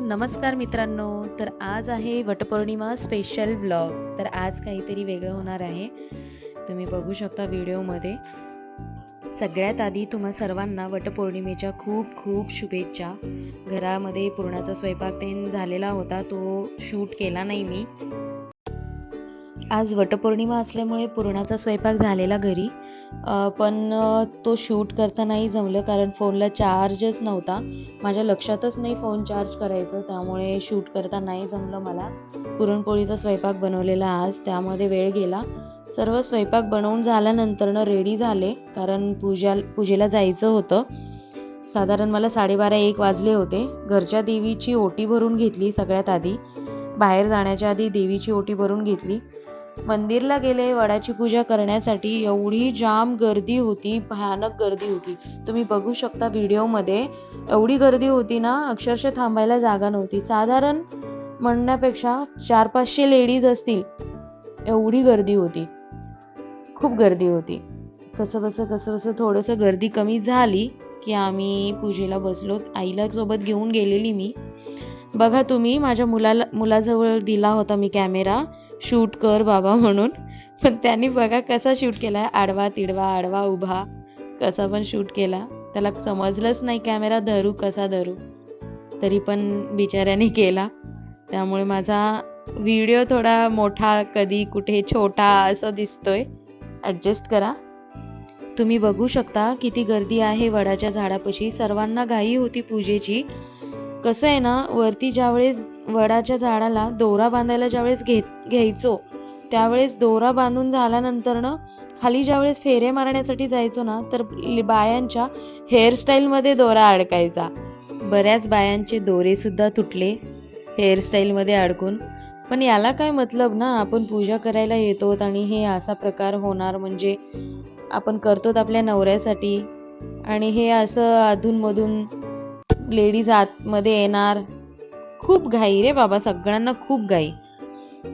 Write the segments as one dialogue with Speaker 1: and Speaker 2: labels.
Speaker 1: नमस्कार मित्रांनो. तर आज आहे वटपौर्णिमा स्पेशल ब्लॉग तर आज काहीतरी वेगळं होणार आहे. तुम्ही बघू शकता व्हिडिओमध्ये. सगळ्यात आधी तुम्हा सर्वांना वटपौर्णिमेच्या खूप खूप शुभेच्छा. घरामध्ये पुरणाचा स्वयंपाक तेन झालेला होता तो शूट केला नाही मी. आज वटपौर्णिमा असल्यामुळे पुरणाचा स्वयंपाक झालेला घरी. पण तो शूट करता नाही जमलं कारण फोनला चार्जच नव्हता. माझ्या लक्षातच नाही फोन चार्ज करायचं त्यामुळे शूट करता नाही जमलं मला. पुरणपोळीचा स्वयंपाक बनवलेला आज त्यामध्ये वेळ गेला. सर्व स्वयंपाक बनवून झाल्यानंतरनं रेडी झाले कारण पूजा पूजेला जायचं होतं. साधारण मला साडेबारा एक वाजले होते. घरच्या देवीची ओटी भरून घेतली सगळ्यात आधी. बाहेर जाण्याच्या आधी देवीची ओटी भरून घेतली. मंदिरला गेले वडाची पूजा करण्यासाठी एवढी जाम गर्दी होती भयानक गर्दी होती. तुम्ही बघू शकता व्हिडिओमध्ये एवढी गर्दी होती ना अक्षरशः थांबायला जागा नव्हती. साधारण म्हणण्यापेक्षा चार पाचशे लेडीज असतील एवढी गर्दी होती. खूप गर्दी होती. कसं बसं कसं बसं थोडंसं गर्दी कमी झाली की आम्ही पूजेला बसलो. आईला सोबत घेऊन गेलेली मी. बघा तुम्ही माझ्या मुलाला मुलाजवळ दिला होता मी कॅमेरा. शूट कर बाबा म्हणून. पण त्यांनी बघा कसा शूट केला. आडवा तिडवा आडवा उभा. कसा पण शूट केला. त्याला समजलंच नाही कॅमेरा धरू कसा धरू. तरी पण बिचाऱ्याने केला. त्यामुळे माझा व्हिडिओ थोडा मोठा कधी कुठे छोटा असं दिसतोय. ॲडजस्ट करा. तुम्ही बघू शकता किती गर्दी आहे वडाच्या झाडापाशी. सर्वांना घाई होती पूजेची. कसं आहे ना वरती ज्यावेळेस वडाच्या झाडाला दोरा बांधायला ज्यावेळेस घेत घ्यायचो त्यावेळेस दोरा बांधून झाल्यानंतरनं खाली ज्यावेळेस फेरे मारण्यासाठी जायचो ना तर बायांच्या हेअरस्टाईलमध्ये दोरा अडकायचा. बऱ्याच बायांचे दोरे सुद्धा तुटले हेअरस्टाईलमध्ये अडकून. पण याला काय मतलब ना आपण पूजा करायला येतो आणि हे असा प्रकार होणार म्हणजे आपण करतो आपल्या नवऱ्यासाठी. आणि हे असं अधूनमधून लेडीज आतमध्ये येणार. खूप घाई रे बाबा सगळ्यांना खूप घाई.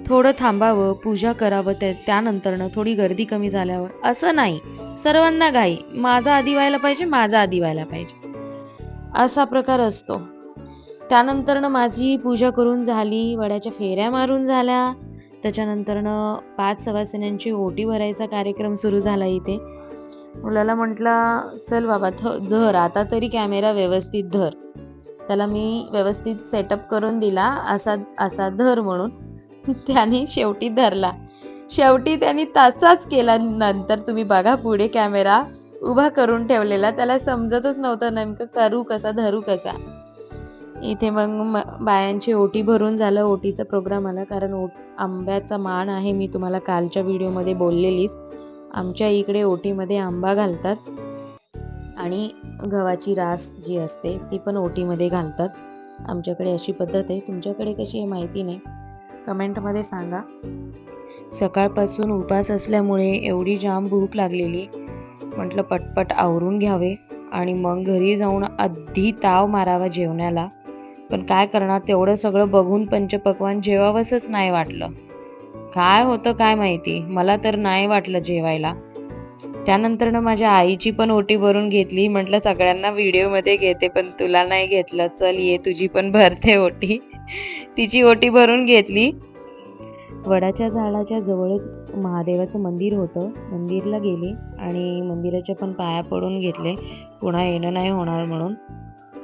Speaker 1: थोडं थांबावं पूजा करावं ते त्यानंतरनं थोडी गर्दी कमी झाल्यावर. असं नाही. सर्वांना घाई. माझा आधी व्हायला पाहिजे माझा आधी व्हायला पाहिजे. असा प्रकार असतो. त्यानंतरनं माझी पूजा करून झाली वड्याच्या फेऱ्या मारून झाल्या. त्याच्यानंतरनं पाच सवासिन्यांची ओटी भरायचा कार्यक्रम सुरू झाला इथे. मुलाला म्हटलं चल बाबा थ धर आता तरी कॅमेरा व्यवस्थित धर. त्याला मी व्यवस्थित सेटअप करून दिला असा असा धर म्हणून. त्याने शेवटी धरला. शेवटी त्यांनी तसाच केला. नंतर तुम्ही बघा पुढे कॅमेरा उभा करून ठेवलेला. त्याला समजतच नव्हतं नेमकं करू कसा धरू कसा. इथे मग बायांची ओटी भरून झालं. ओटीचा प्रोग्राम आला कारण ओट आंब्याचा मान आहे. मी तुम्हाला कालच्या व्हिडिओमध्ये बोललेलीच. आमच्या इकडे ओटीमध्ये आंबा घालतात आणि गव्हाची रास जी असते ती पण ओटीमध्ये घालतात. आमच्याकडे अशी पद्धत आहे. तुमच्याकडे कशी आहे माहिती नाही. कमेंटमध्ये सांगा. सकाळपासून उपास असल्यामुळे एवढी जाम भूक लागलेली. म्हटलं पटपट आवरून घ्यावे आणि मग घरी जाऊन अधी ताव मारावा जेवणाला. पण काय करणार? तेवढं सगळं बघून पंचपक्वान जेवावंसच नाही वाटलं. काय होतं काय माहिती? मला तर नाही वाटलं जेवायला. त्यानंतरनं माझ्या आईची पण ओटी भरून घेतली. म्हटलं सगळ्यांना व्हिडिओमध्ये घेते पण तुला नाही घेतलं. चल ये तुझी पण भरते ओटी. तिची ओटी भरून घेतली. वडाच्या झाडाच्या जवळच महादेवाचं मंदिर होतं. मंदिरला गेले आणि मंदिराच्या पण पाया पडून घेतले. पुन्हा येणं नाही होणार म्हणून.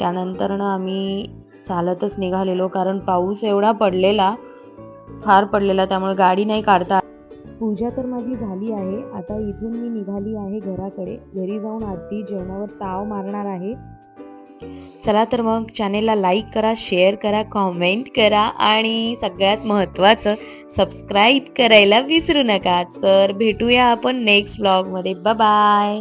Speaker 1: त्यानंतरनं आम्ही चालतच निघालेलो कारण पाऊस एवढा पडलेला फार पडलेला त्यामुळे गाडी नाही काढता पूजा तर माझी झाली आहे. आता इथून मी निघाली आहे घराकडे. घरी जाऊन आधी जेवणावर ताव मारणार आहे. चला तर मग चॅनेलला लाईक करा शेअर करा कॉमेंट करा आणि सगळ्यात महत्त्वाचं सबस्क्राईब करायला विसरू नका. तर भेटूया आपण नेक्स्ट ब्लॉगमध्ये बाय